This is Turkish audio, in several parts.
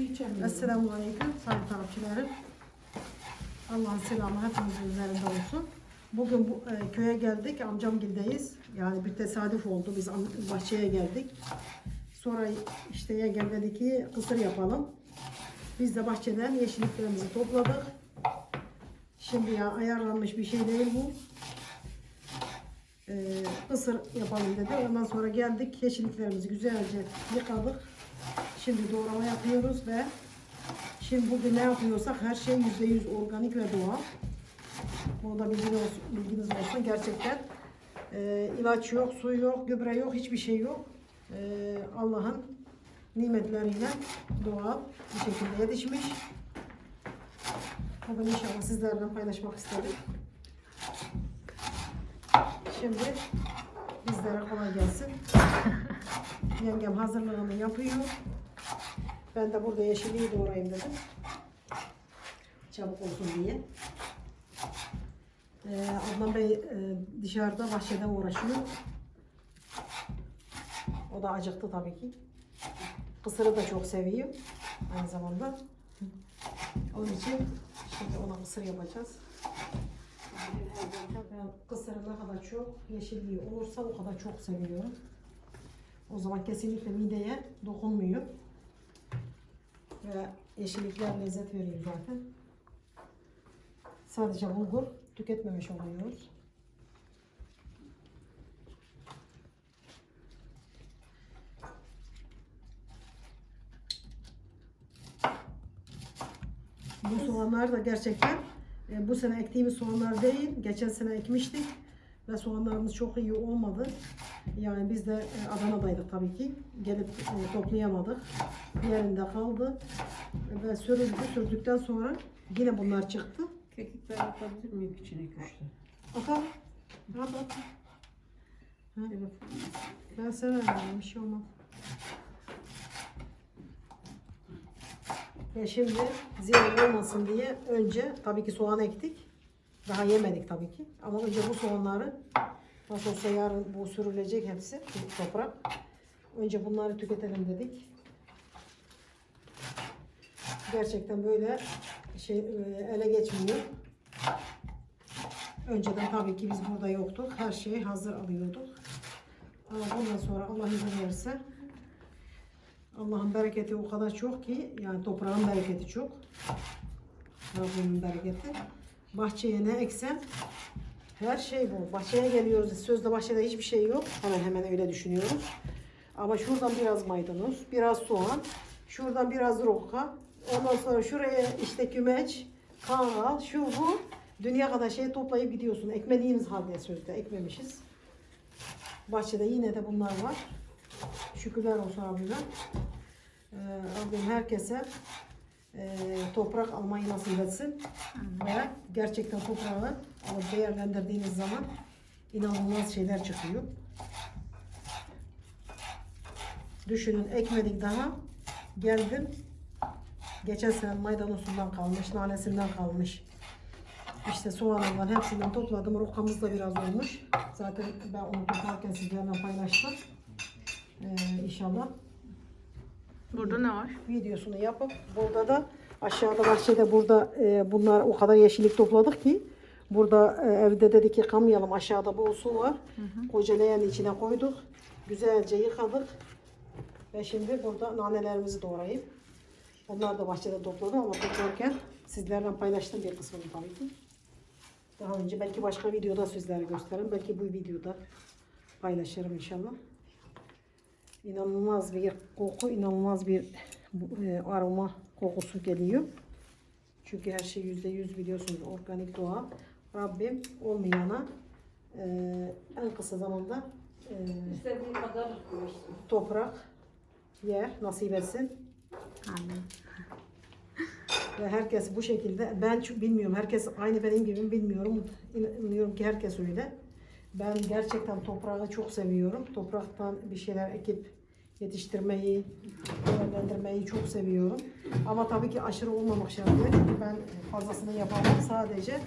içemiyorum. Esselamu Aleyküm sayın takipçilerim. Allah'ın selamı hepimizin üzerinde olsun. Bugün bu e, köye geldik. Amcamgildeyiz. Yani bir tesadüf oldu. Biz bahçeye geldik. Sonra işte yengem dedi ki kısır yapalım. Biz de bahçeden yeşilliklerimizi topladık. Şimdi ya ayarlanmış bir şey değil bu. Ee, kısır yapalım dedi. Ondan sonra geldik. Yeşilliklerimizi güzelce yıkadık. Şimdi doğrama yapıyoruz ve şimdi bugün ne yapıyorsak her şey yüzde yüz organik ve doğal. Bunu da bilginiz olsun, bilginiz olsun. Gerçekten e, ilaç yok, su yok, gübre yok, hiçbir şey yok. E, Allah'ın nimetleriyle doğal bir şekilde yetişmiş. Bugün inşallah sizlerle paylaşmak istedim. Şimdi bizlere kolay gelsin. Yengem hazırlığını yapıyor. Ben de burada yeşilliği doğrayayım dedim. Çabuk olsun diye. Ee, Adnan Bey e, dışarıda bahçede uğraşıyor. O da acıktı tabii ki. Kısırı da çok seviyor. Aynı zamanda. Onun için şimdi ona mısır yapacağız. Ben kısırı ne kadar çok yeşilliği olursa o kadar çok seviyorum. O zaman kesinlikle mideye dokunmuyor. Ve yeşillikler lezzet veriyor zaten. Sadece bulgur tüketmemiş oluyoruz. Bu soğanlar da gerçekten e, bu sene ektiğimiz soğanlar değil. Geçen sene ekmiştik ve soğanlarımız çok iyi olmadı. Yani biz de e, Adana'daydık tabii ki. Gelip e, toplayamadık. Yerinde kaldı. Ve sürüldü. Sürdükten sonra yine bunlar çıktı. Kekikler atabilir miyim içine köşte? Atalım. At at. Ben severim bir şey olmaz. Ve şimdi ziyan olmasın diye önce tabii ki soğan ektik. Daha yemedik tabii ki. Ama önce bu soğanları nasıl olsa yarın bu sürülecek hepsi toprak. Önce bunları tüketelim dedik. Gerçekten böyle şey e, ele geçmiyor. Önceden tabii ki biz burada yoktuk. Her şeyi hazır alıyorduk. Ama bundan sonra Allah izin verirse Allah'ın bereketi o kadar çok ki yani toprağın bereketi çok. Rabbimin bereketi. Bahçeye ne eksen her şey bu. Bahçeye geliyoruz. Sözde bahçede hiçbir şey yok. Hemen hemen öyle düşünüyoruz. Ama şuradan biraz maydanoz, biraz soğan, şuradan biraz roka. Ondan sonra şuraya işte kümeç, kangal, şu bu. Dünya kadar şey toplayıp gidiyorsun. Ekmediğimiz halde sözde ekmemişiz. Bahçede yine de bunlar var. Şükürler olsun Rabbime. Ee, Rabbim herkese e, toprak almayı nasip etsin. Ve gerçekten toprağı alıp değerlendirdiğiniz zaman inanılmaz şeyler çıkıyor. Düşünün ekmedik daha. Geldim. Geçen sene maydanozundan kalmış, nanesinden kalmış. İşte soğanından hepsinden topladım. Rokamız da biraz olmuş. Zaten ben onu toplarken sizlerle paylaştım. Ee, inşallah Burada ne var? videosunu yapıp burada da aşağıda bahçede burada e, bunlar o kadar yeşillik topladık ki burada e, evde dedik ki kamayalım aşağıda bol su var. Leğenin içine koyduk. Güzelce yıkadık. Ve şimdi burada nanelerimizi doğrayıp onlar da bahçede topladım ama toplarken sizlerle paylaştım bir kısmını tabii ki. Daha önce belki başka videoda sizlere gösteririm. Belki bu videoda paylaşırım inşallah. İnanılmaz bir koku, inanılmaz bir e, aroma kokusu geliyor. Çünkü her şey yüzde yüz biliyorsunuz organik doğa. Rabbim olmayana e, en kısa zamanda e, İstediği kadar toprak yer nasip etsin. Amin. Ve herkes bu şekilde ben çünkü bilmiyorum herkes aynı benim gibi mi bilmiyorum. İnanıyorum ki herkes öyle. Ben gerçekten toprağı çok seviyorum. Topraktan bir şeyler ekip yetiştirmeyi, değerlendirmeyi çok seviyorum. Ama tabii ki aşırı olmamak şartıyla çünkü ben fazlasını yapamam. Sadece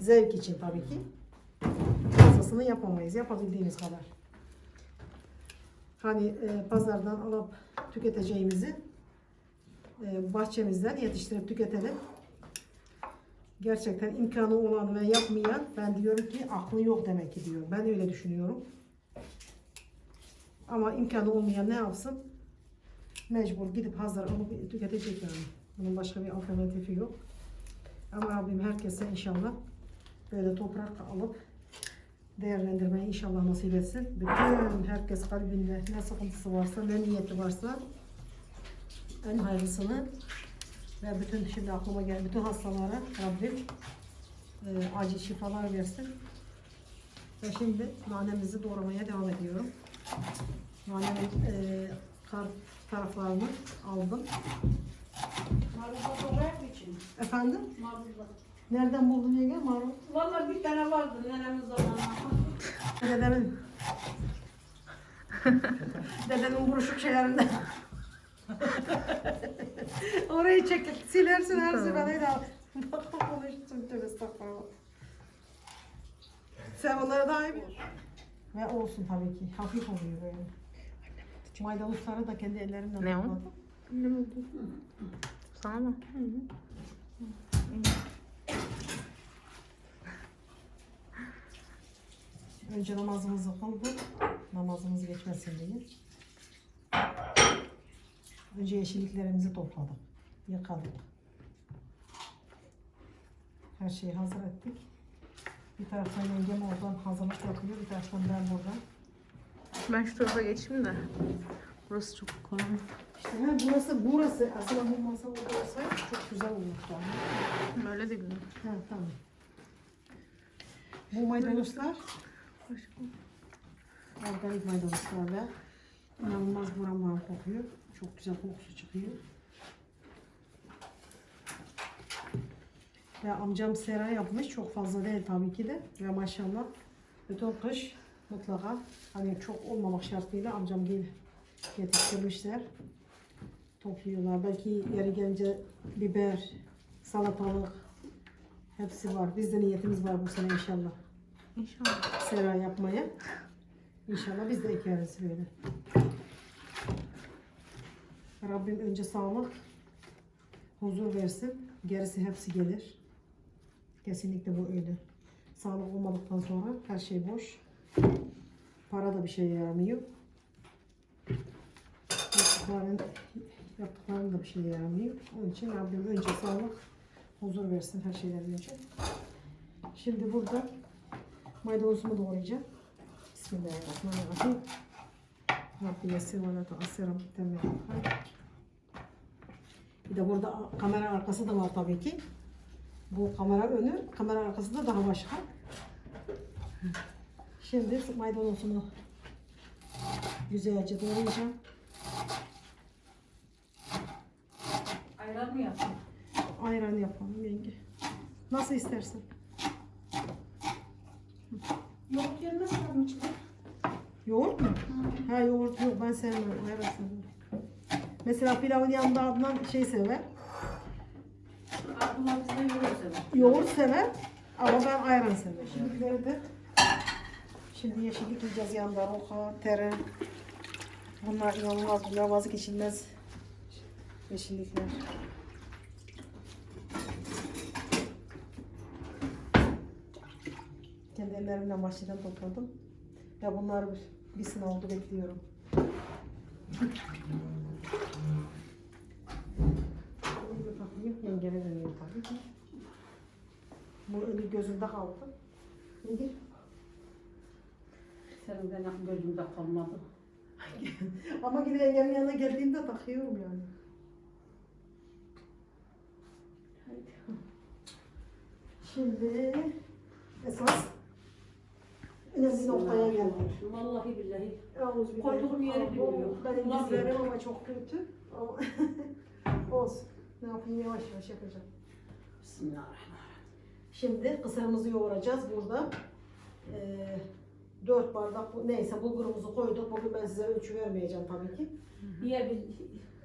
zevk için tabii ki. Fazlasını yapamayız. Yapabildiğimiz kadar. Hani e, pazardan alıp tüketeceğimizi e, bahçemizden yetiştirip tüketelim. Gerçekten imkanı olan ve yapmayan ben diyorum ki aklı yok demek ki diyor. Ben öyle düşünüyorum. Ama imkanı olmayan ne yapsın? Mecbur gidip hazır alıp tüketecek yani. Bunun başka bir alternatifi yok. Ama Rabbim herkese inşallah böyle toprak alıp değerlendirmeyi inşallah nasip etsin. Bütün herkes kalbinde ne sıkıntısı varsa, ne niyeti varsa en hayırlısını ve bütün şimdi aklıma gelen bütün hastalara Rabbim e, acil şifalar versin. Ve şimdi nanemizi doğramaya devam ediyorum. Nanemin e, kar taraflarını aldım. Marulda doğrayak için. Efendim? Marulda. Nereden buldun yenge marul? Vallahi bir tane vardı nenemiz zamanında. Dedemin. Dedemin buruşuk şeylerinden. Orayı çekip silersin her Tamam. sefer öyle. Bak konuştum tövbe estağfurullah. Sen onları daha iyi bil. Ve olsun tabii ki. Hafif oluyor böyle. Maydanozları da kendi ellerimle Ne o? topladım. Ne oldu? Sana mı? Önce namazımızı kıldık. Namazımız geçmesin diye. Önce yeşilliklerimizi topladık. Yıkadık. Her şeyi hazır ettik. Bir taraftan yengem oradan hazırlık yapıyor. Bir taraftan ben buradan. Ben şu tarafa geçeyim de. Burası çok karanlık. İşte ha, burası burası. Aslında bu masa orada olsaydı çok güzel ama. Böyle de bilmiyorum. Ha, tamam. Bu maydanozlar organik maydanozlar ve inanılmaz buram buram kokuyor. Çok güzel kokusu çıkıyor. Ve amcam sera yapmış. Çok fazla değil tabii ki de. Ve maşallah bütün kış mutlaka hani çok olmamak şartıyla amcam gel yetiştirmişler. Topluyorlar. Belki yeri gelince biber, salatalık hepsi var. Bizde niyetimiz var bu sene inşallah İnşallah. sera yapmaya. İnşallah biz de ekeriz böyle. Rabbim önce sağlık, huzur versin. Gerisi hepsi gelir. Kesinlikle bu öyle. Sağlık olmadıktan sonra her şey boş. Para da bir şeye yaramıyor. Yaptıkların, yaptıkların da bir şeye yaramıyor. Onun için Rabbim önce sağlık, huzur versin her şeyden önce. Şimdi burada Maydanozumu doğrayacağım. Bismillahirrahmanirrahim. Rabbi yessir ve la tuassir Rabbi temmel Bir de burada kamera arkası da var tabii ki. Bu kamera önü, kamera arkası da daha başka. Şimdi maydanozumu güzelce doğrayacağım. Ayran mı yaptın? Ayran yapalım yenge. Nasıl istersen. Yok gelmez mi içine? Yoğurt mu? Ha yoğurt yok ben sevmiyorum. Ayran seviyorum. Mesela pilavın yanında Adnan şey sever. Abdullah bizden yoğurt sever. Yoğurt sever ama ben ayran severim. Şimdileri de şimdi yeşillik yiyeceğiz yanında roka, tere. Bunlar inanılmaz bunlar vazgeçilmez yeşillikler. Kendi ellerimle bahçeden topladım. Ya bunlar bir, sene oldu bekliyorum. Bir bakayım yengeme dönüyorum tabii ki. Bu eli gözümde kaldı. Nedir? Senin benim gözümde kalmadı. Ama yine yengemin yanına geldiğimde takıyorum yani. Şimdi esas önemli noktaya geldik. Vallahi billahi. Koyduğum yeri Aa, bilmiyor. Benim dizlerim ama çok kötü. Olsun. Ne yapayım yavaş yavaş yapacağım. Bismillahirrahmanirrahim. Şimdi kısırımızı yoğuracağız burada. Ee, 4 bardak bu- neyse bulgurumuzu koyduk. Bugün ben size ölçü vermeyeceğim tabii ki. Niye bir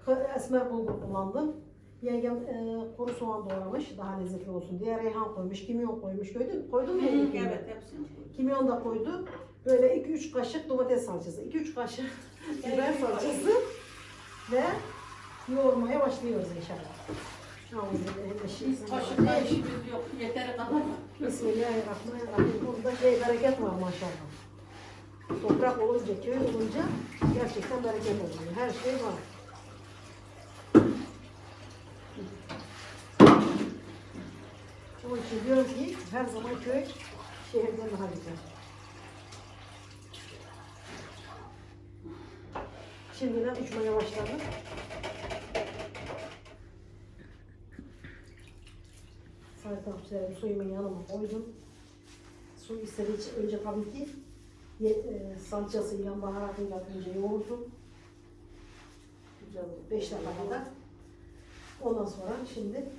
K- Esmer bulgur kullandım. Yengem e, kuru soğan doğramış daha lezzetli olsun diye. Reyhan koymuş, kimyon koymuş. Koydun, koydun mu? evet hepsini. Kimyon da koydu. Böyle 2-3 kaşık domates salçası, 2-3 kaşık biber salçası ve yoğurmaya başlıyoruz inşallah. Biz taşınma işimiz yok. Yeteri kadar. Bismillahirrahmanirrahim. Burada şey bereket var maşallah. Toprak olunca, köy olunca gerçekten bereket oluyor. Her şey var. Onun için diyorum ki her zaman köy şehirden daha güzel. Şimdiden uçmaya başladık. Sayın takipçilerim suyumu yanıma koydum. Su istediği için önce tabii ki e, salçasıyla, baharatıyla önce yoğurdum. Güzel oldu. Beş dakika kadar. Ondan sonra şimdi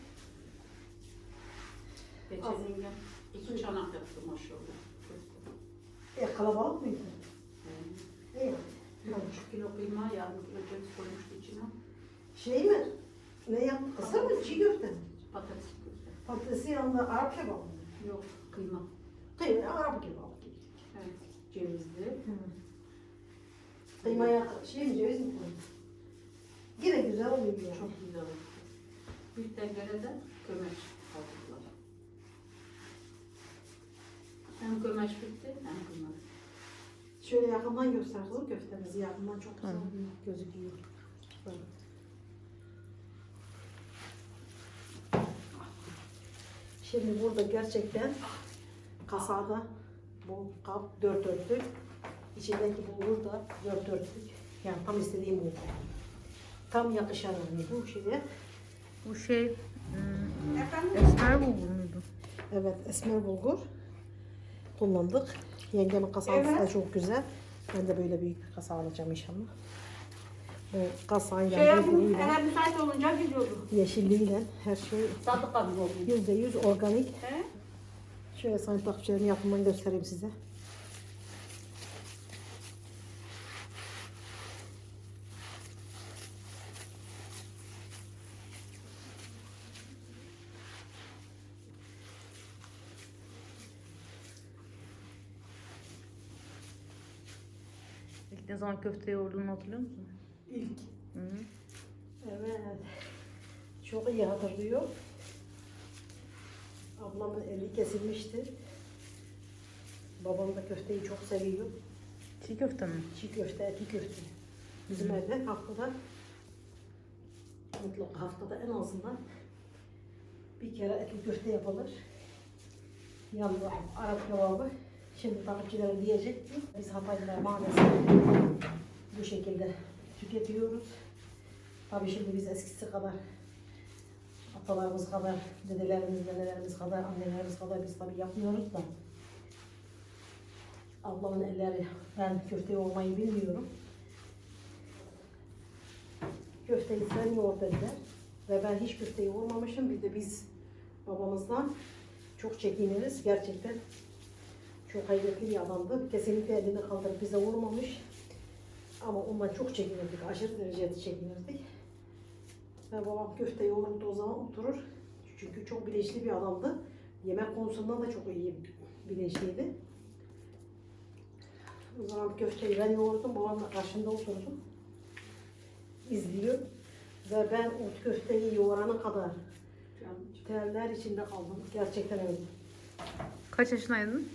Geçen yengem iki çanak yaptı maşallah. e, kalabalık mıydı? İyi. Bir buçuk kilo kıyma yalnız ödül koymuştu içine. Şey mi? Ne yaptın? Kısır mı? Çiğ köfte mi? Patates. Patatesi yanında Arap kebabı mı? Yok kıyma. Kıyma Arap kebabı gibi. Evet. Cevizli. Kıymaya şey mi ceviz mi koydun? Yine güzel oluyor ya. Çok güzel oldu. Bir tencerede kömeç hazırladım. Hem kömeç bitti hem kıyma. Şöyle yakından gösterseniz köftemizi yakından çok güzel gözüküyor. Böyle. Şimdi burada gerçekten kasada bu kap dört dörtlük. İçindeki bulgur da dört dörtlük. Yani tam istediğim bulgur. Tam yakışan yani bu şeye. Bu şey hmm, esmer bulgur muydu? Evet esmer bulgur kullandık. Yengemin kasası da çok güzel. Ben de böyle büyük bir kasa alacağım inşallah. Bu kasanın Şey yani yapın, bulguruyla, eğer müsait olunca gidiyordu. yeşilliğiyle her şey Sadık abi oldu. yüzde yüz organik. He? Şöyle sayın takipçilerin yapımını göstereyim size. İlk ne zaman köfte yoğurduğunu hatırlıyor musun? İlk. Hı -hı. Evet. Çok iyi hatırlıyor. Ablamın eli kesilmişti. Babam da köfteyi çok seviyor. Çiğ köfte mi? Çiğ köfte, etli köfte. Bizim evde haftada mutlaka haftada en azından bir kere etli köfte yapılır. Yanında Arap kebabı. Şimdi takipçiler diyecek ki biz Hataylılar maalesef bu şekilde tüketiyoruz. Tabii şimdi biz eskisi kadar atalarımız kadar, dedelerimiz, nenelerimiz kadar, annelerimiz kadar biz tabii yapmıyoruz da Ablamın elleri, ben köfte yoğurmayı bilmiyorum. Köfteyi sen yoğur dediler. Ve ben hiç köfte yoğurmamışım. Bir de biz babamızdan çok çekiniriz. Gerçekten çok hayretli bir adamdı. Kesinlikle elini kaldırıp bize vurmamış. Ama ondan çok çekinirdik. Aşırı derecede çekinirdik. Ve babam köfte yoğurdu o zaman oturur. Çünkü çok bilinçli bir adamdı. Yemek konusunda da çok iyi bilinçliydi. O zaman köfteyi ben yoğurdum, babam da karşımda oturdu. İzliyor. Ve ben o köfteyi yoğurana kadar terler içinde kaldım. Gerçekten öyle. Kaç yaşındaydın?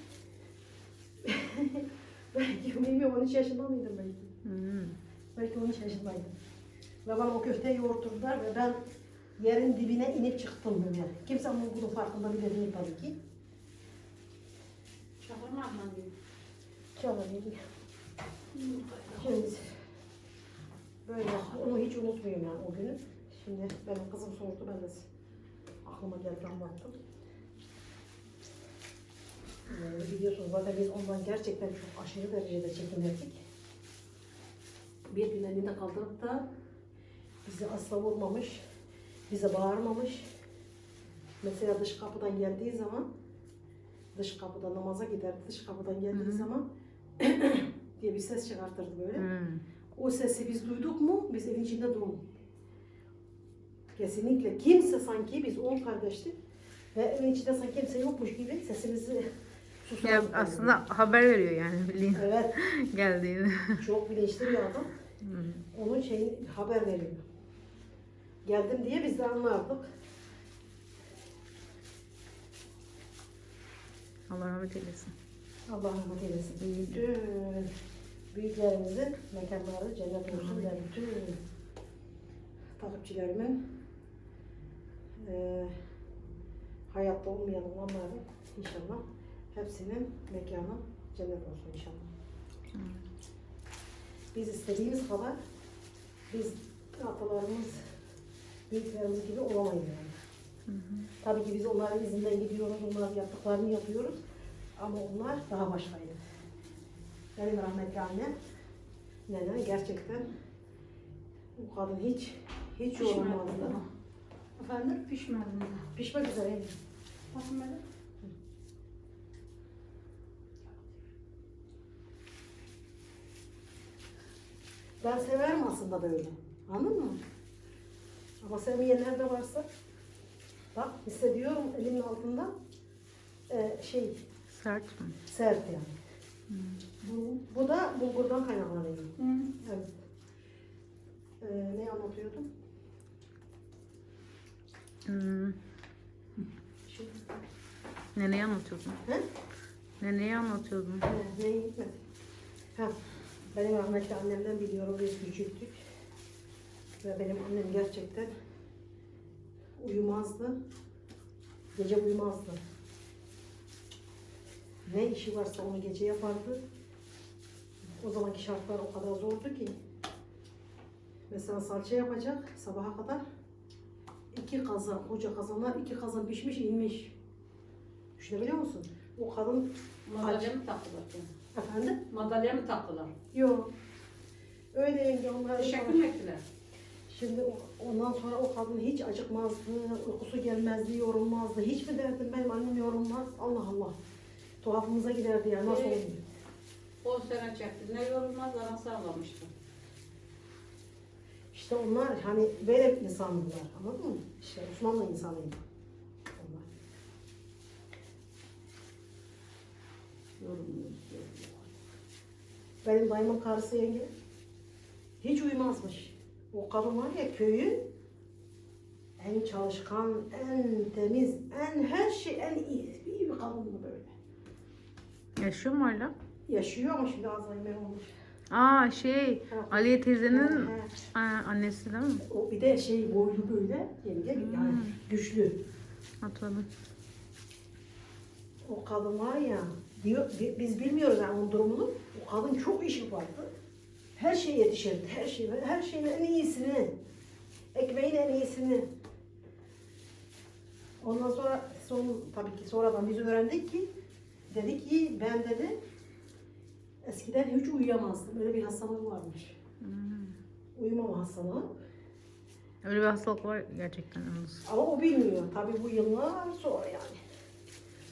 Belki bilmiyorum 13 yaşında mıydım belki. Hı. Belki 13 yaşındaydım. Ve bana o köfteyi yoğurtturdular ve ben yerin dibine inip çıktım böyle. Kimse bunun farkında bile değil tabii ki. Şahırma ablan diyor. Geliyor. Şimdi böyle onu hiç unutmuyorum yani o günü. Şimdi benim kızım sordu ben de aklıma geldi anlattım. Ee, biliyorsunuz zaten biz ondan gerçekten çok aşırı derecede çekinirdik. Bir gün elinde kaldırıp da bizi asla vurmamış, bize bağırmamış. Mesela dış kapıdan geldiği zaman, dış kapıda namaza giderdi, dış kapıdan geldiği Hı hı. zaman diye bir ses çıkartırdı böyle. Hı. O sesi biz duyduk mu biz evin içinde durun. Kesinlikle kimse sanki biz on kardeştik ve evin içinde sanki kimse yokmuş gibi sesimizi Ya aslında haber veriyor yani bildiğin Evet geldiğini. çok bilinçli bir adam. Hı. Onun şeyi haber veriyor. geldim diye biz de anlardık. Allah rahmet eylesin. Allah rahmet eylesin. Bütün büyüklerimizin mekanları cennet olsun ve bütün takipçilerimin eee hayatta olmayan olanların inşallah hepsinin mekanı cennet olsun inşallah. Biz istediğimiz kadar biz atalarımız, büyüklerimiz gibi olamayız yani. Tabii ki biz onların izinden gidiyoruz, onların yaptıklarını yapıyoruz. Ama onlar daha başkaydı. Benim rahmetli annem, nene gerçekten bu kadın hiç, hiç yorulmazdı. Efendim? Pişmedim de. Pişmek üzereyim. Bakın böyle. Ben severim aslında böyle. Anladın mı? Ama sevmeyenler de varsa bak hissediyorum elimin altında e, şey Sert mi? sert yani. Bu, bu da bulgurdan kaynaklanıyor. Hı. Evet. Ee, ne anlatıyordum? Hmm. Neneyi anlatıyordun. he? Neneyi anlatıyordun. He, neye gitmedi? Benim rahmetli annemden biliyorum biz küçüktük. Ve benim annem gerçekten uyumazdı. Gece uyumazdı. Ne işi varsa onu gece yapardı. O zamanki şartlar o kadar zordu ki. Mesela salça yapacak sabaha kadar. iki kazan, koca kazanlar iki kazan pişmiş inmiş. Düşünebiliyor musun? O kadın mı taktılar? Efendim Madalya mı taktılar? Yok. Öyle yenge onlar. Teşekkür mü ettiler? Şimdi ondan sonra o kadın hiç acıkmazdı, uykusu gelmezdi, yorulmazdı. Hiç mi derdim benim annem yorulmaz? Allah Allah. Tuhafımıza giderdi ya nasıl oluyor? 10 sene çekti. Ne yorulmaz ana sağlamıştı. İşte onlar hani böyle insanlar anladın mı? İşte Osmanlı insanıydı. Onlar. Yorulmuyoruz. Benim dayımın karısı yenge hiç uyumazmış. O kadın var ya köyün en çalışkan, en temiz, en her şey en iyi, iyi bir kadındı böyle. Yaşıyor mu hala? Yaşıyor ama şimdi Alzheimer olmuş. Aa şey Ha. Aliye teyzenin he. aa, annesi değil mi? O bir de şey boylu böyle yenge yani güçlü. Hatırladım. O kadın var ya diyor bi- biz bilmiyoruz yani onun durumunu. O kadın çok iş yapardı. Her şey yetişirdi. Her şey her şeyin en iyisini. Ekmeğin en iyisini. Ondan sonra son tabii ki sonradan biz öğrendik ki dedi ki ben dedi eskiden hiç uyuyamazdım. Öyle bir hastalığı varmış. Uyumama hastalığı. Öyle bir hastalık var gerçekten. Ama o bilmiyor. Tabii bu yıllar sonra yani.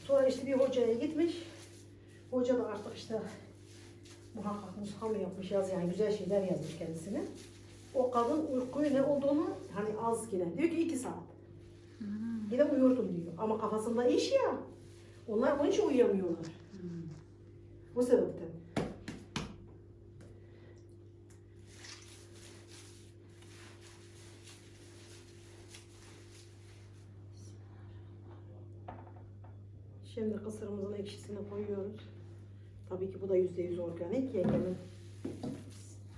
Sonra işte bir hocaya gitmiş. Hoca da artık işte muhakkak nuska mı yapmış yaz yani güzel şeyler yazmış kendisine. O kadın uykuyu ne olduğunu hani az yine. Diyor ki iki saat. Yine uyurdum diyor. Ama kafasında iş ya. Onlar onun için uyuyamıyorlar. Bu sebepten. Şimdi kısırımızın ekşisini koyuyoruz. Tabii ki bu da yüzde yüz organik. Yengemin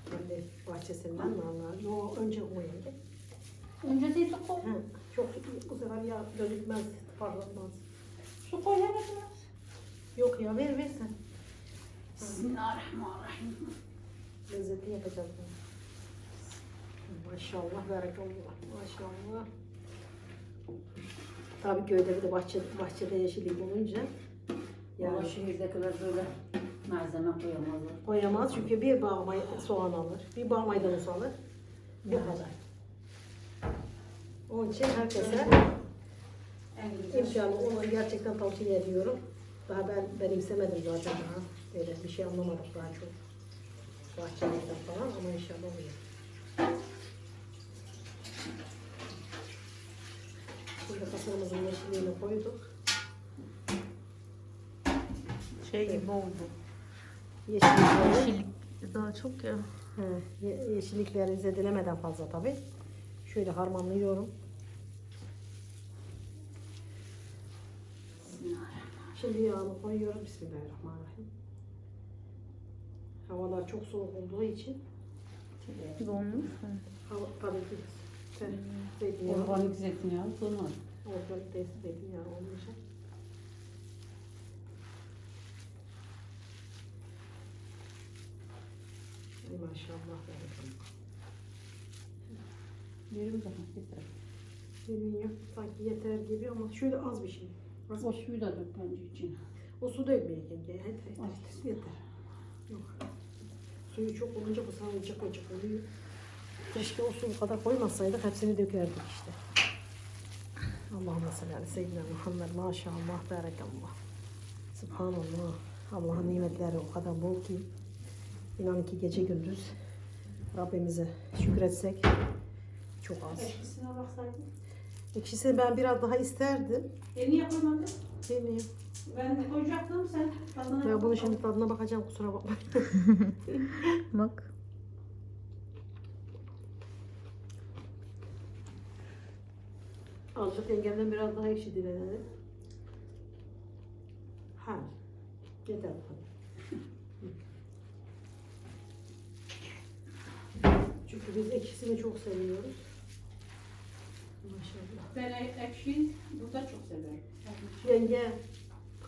kendi bahçesinden narlar. Yo önce o yenge. Önce değil su koy. He, çok iyi. Bu sefer ya gözükmez, parlatmaz. Su koy hemen. Yok ya ver ver sen. Bismillahirrahmanirrahim. Lezzetli yapacağız bunu. Maşallah, berekallah. Maşallah. Tabii köyde bir de bahçe, bahçede yeşillik olunca Yani yani şehirdekiler böyle malzeme koyamazlar. koyamaz çünkü bir bağ may- soğan alır, bir bağ maydanoz alır. Bu kadar. Onun için herkese şey. imkanı onu gerçekten tavsiye ediyorum. Daha ben benimsemedim zaten daha. Böyle bir şey anlamadık daha çok. Bahçelerden falan ama inşallah oluyor. Şimdi kasırımızın yeşilliğini koyduk. Şey gibi oldu. Yeşillikleri, Yeşillik daha çok ya. he, ye- yeşillikleri zedelemeden fazla tabii. Şöyle harmanlıyorum. Şimdi yağını koyuyorum. Bismillahirrahmanirrahim. Havalar çok soğuk olduğu için Donmuş mu? hava tabii ki sen zeytinyağı, Organik zeytinyağı donmaz. organik değil, zeytinyağı olmayacak. Ay maşallah. Verim zaman yeter. Bilmiyorum. Sanki yeter gibi ama şöyle az bir şey. Az O suyu da dök bence içine. O su dökmeye yenge. Yeter, yeter, Az. yeter. yeter. Yok. Suyu çok olunca bu sana cık cık oluyor. Keşke o suyu kadar koymasaydık hepsini dökerdik işte. Allah'ım salli ala seyyidina Muhammed. Maşallah, berekallah. Subhanallah. Allah'ın nimetleri o kadar bol ki. İnan ki gece gündüz Rabbimize şükretsek çok az. Eşkisine baksaydın. Ekşisini ben biraz daha isterdim. E niye koymadın? Bilmiyorum. Ben koyacaktım sen. tadına Ben bunu şimdi tadına bakacağım kusura bakma. Bak. Azıcık yengemden biraz daha ekşi dilenelim. Ha. Yeter bu kadar. Çünkü biz ekşisini çok seviyoruz. Maşallah. Ben e- ekşiyi burada çok severim. Yenge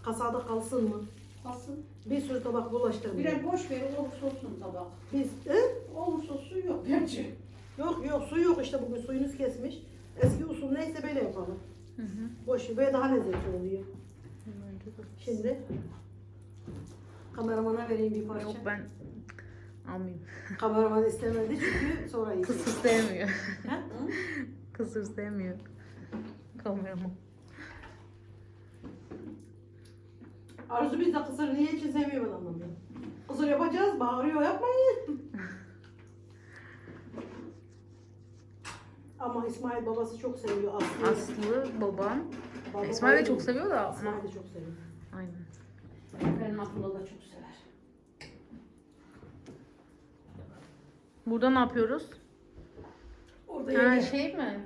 kasada kalsın mı? Kalsın. Bir sürü tabak bulaştırmayın. Birer boş ver olursa olsun tabak. Biz, he? Olursa su yok bence. Yok yok su yok işte bugün suyunuz kesmiş. Eski usul neyse böyle yapalım. Hı hı. Boş ver, böyle daha lezzetli oluyor. Şimdi kameramana vereyim bir parça. Yok ben almayayım. Kameraman istemedi çünkü sonra yiyecek. Kısır sevmiyor. Ha? Kısır sevmiyor. Kameraman. Arzu biz de kısır niye için sevmiyor ben anlamıyorum. Kısır yapacağız, bağırıyor yapmayın. Ama İsmail babası çok seviyor Aslı. Aslı babam. Baba İsmail de çok seviyor da. İsmail de çok seviyor. Aynen. Benim Abdullah da çok sever. Burada ne yapıyoruz? Orada Ha yenge. şey mi?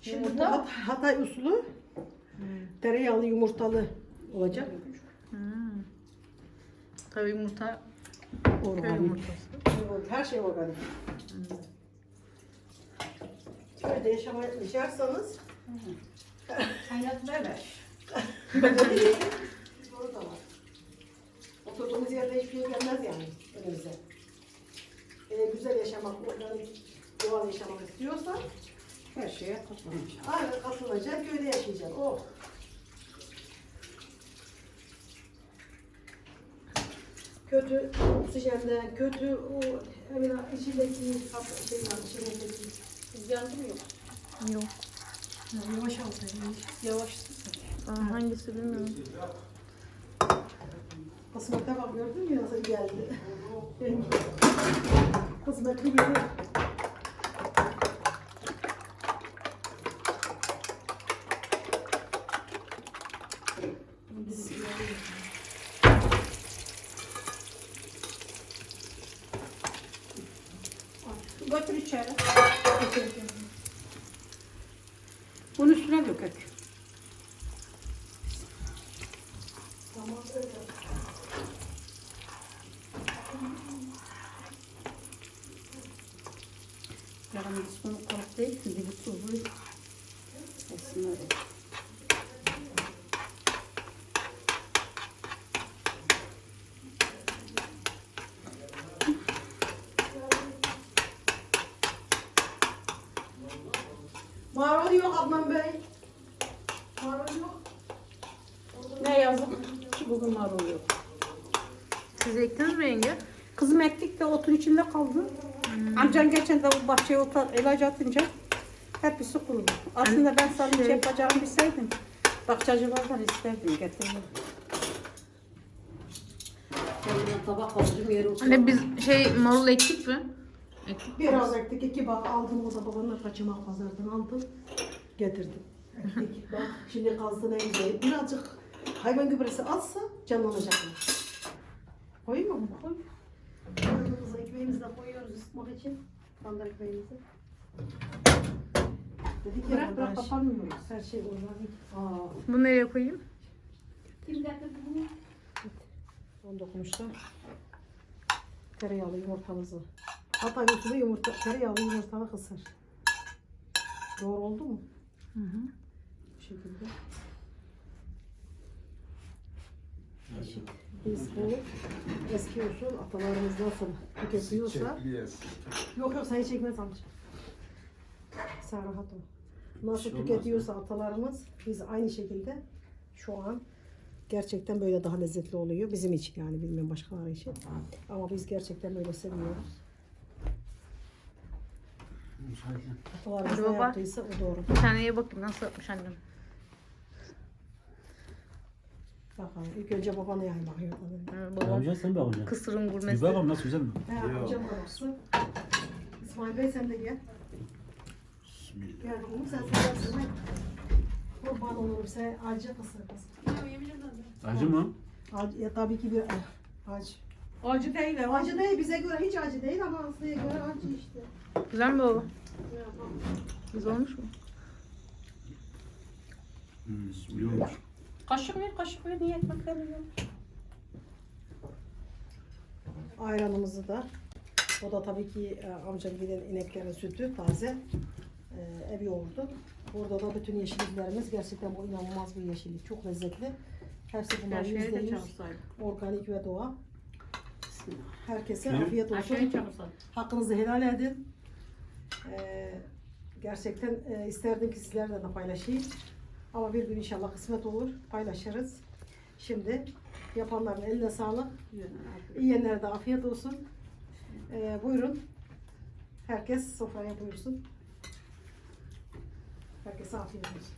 Şimdi bu yumurta. Hat- Hatay usulü tereyağlı yumurtalı olacak. Hmm. Tabii yumurta köy Organik. yumurtası. Her şey organik. Köyde yaşamaya yaşarsanız Hayat böyle. Doğru da var. Oturduğumuz yerde hiçbir şey gelmez yani önümüze. Eğer güzel yaşamak, organik, doğal yaşamak istiyorsan Her şeye katlanmış. aynen katılacak, köyde yaşayacaksın. Oh. Kötü oksijenden, kötü o hemen içindeki şey var, içindeki Yandım yok. Yok. Yani yavaş alsaydın. Yavaşsın. Aa, hangisi bilmiyorum. Kısmete bak gördün mü nasıl geldi. Kısmetli gibi. Götür içeri. Bunun üstüne dökek. Tamam öyle. Yarın biz bunu kork değil, şimdi bu tuzlu. Esin öyle. Marul yok Adnan Bey. Marul yok. Ne yazık ki bugün var oluyor. Siz ektiniz mi yenge? Kızım ektik de otun içinde kaldı. Amcan geçen de bu bahçeye otar, ilaç atınca hepsi kurudu. Aslında ben sana şey yapacağımı bilseydim. Bahçacılardan isterdim getirdim. Tabak alacağım. Anne biz şey marul ektik mi? Ektik. Biraz ektik iki bağ aldım o da babanla kaçımak pazardan aldım. Getirdim. Ektik bak şimdi kalsın en güzel. Birazcık hayvan gübresi atsa canlanacaklar. Koyayım mı? Koy. Koyduğumuz ekmeğimizi de koyuyoruz ısıtmak için. Tandır ekmeğimizi. Dedik ya Bırak bırak kapanmıyoruz. her şey organik. Aa. Bunu nereye koyayım? Kim getirdi bunu? Son dokunuşta tereyağlı yumurtamızı. Hatay usulü yumurta, tereyağlı yumurtalı kısır. Doğru oldu mu? Hı hı. Bu şekilde. Biz bu eski usul atalarımız nasıl tüketiyorsa Yok yok sen hiç çekmez amca. Sen rahat ol. Nasıl şey olmaz tüketiyorsa atalarımız biz aynı şekilde şu an gerçekten böyle daha lezzetli oluyor. Bizim için yani bilmiyorum başkaları için. Ama biz gerçekten böyle seviyoruz. Atalarımız ne yaptıysa o doğru. Bir taneye bakayım nasıl yapmış annem. Bakalım ilk önce babana yaymak yok. Hı, babam Amca sen bakacaksın. kısırın Bir gurmesi. bakalım nasıl güzel mi? He amcam babası. İsmail Bey sen de gel. Gel oğlum sen seversin. Kurban olurum sen acı kısır kısır. Acı mı? Acı, ya tabii ki bir acı. Acı değil. Acı değil bize göre hiç acı değil ama Aslı'ya göre acı işte. Güzel mi baba? Güzel olmuş mu? Hmm, iyi olmuş. Kaşık ver kaşık ver niye ekmek vermiyor? Ayranımızı da. O da tabii ki e, amcam giden ineklerin sütü taze. E, ev yoğurdu. Burada da bütün yeşilliklerimiz gerçekten bu inanılmaz bir yeşillik. Çok lezzetli. Hepsi bunlar Aşağıya yüzde da yüz çalışsaydı. organik ve doğal. Herkese afiyet olsun. Hakkınızı helal edin. Ee, gerçekten e, isterdim ki sizlerle de paylaşayım. Ama bir gün inşallah kısmet olur. Paylaşırız. Şimdi yapanların eline sağlık. Yiyenlere de afiyet olsun. Ee, buyurun. Herkes sofraya buyursun. Herkese afiyet olsun.